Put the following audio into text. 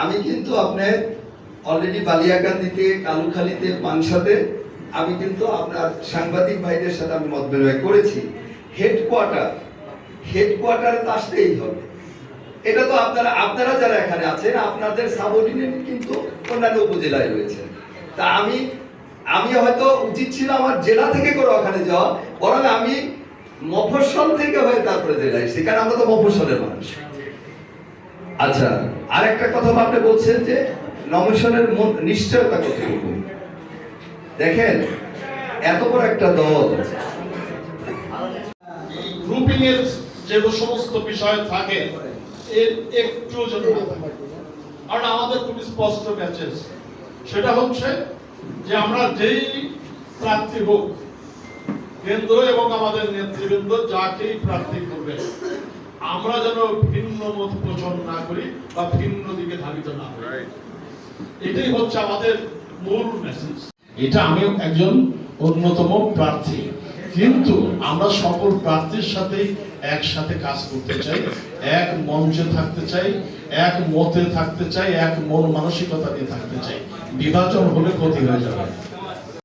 আমি কিন্তু আপনার অলরেডি বালিয়াকান্দিতে, কালুখালীতে পানসাতে আমি কিন্তু আপনার সাংবাদিক ভাইদের সাথে আমি মত বিনিময় করেছি। হেডকোয়ার্টার হেডকোয়ার্টারে তো আসতেই হবে। এটা তো আপনারা আপনারা যারা এখানে আছেন, আপনাদের সাবঅর্ডিনেট কিন্তু অন্যান্য উপজেলায় রয়েছে। তা আমি আমি হয়তো উচিত ছিল আমার জেলা থেকে করে ওখানে যাওয়া, বরং আমি মফস্বল থেকে হয়ে তারপরে জেলায় সেখানে আমরা তো মফস্বলের মানুষ। আচ্ছা আরেকটা কথা আপনি বলছেন যে নমিশনের নিশ্চয়তা কতটুকু দেখেন, এত বড় একটা দল। গ্রুপিং এর যে সমস্ত বিষয় থাকে, এর একটু না কারণ আমাদের খুব স্পষ্ট মেসেজ সেটা হচ্ছে যে আমরা যেই প্রার্থী হোক, কেন্দ্র এবং আমাদের নেতৃবৃন্দ, যাকেই প্রার্থী করবে আমরা যেন ভিন্ন মত পোষণ না করি বা ভিন্ন দিকে ধাবিত না হই এটাই হচ্ছে আমাদের মূল মেসেজ এটা আমি একজন অন্যতম প্রার্থী। কিন্তু আমরা সকল প্রার্থীর সাথে একসাথে কাজ করতে চাই এক মঞ্চে থাকতে চাই এক মতে থাকতে চাই এক মন মানসিকতা নিয়ে থাকতে চাই। বিভাজন হলে ক্ষতি হয়ে যাবে।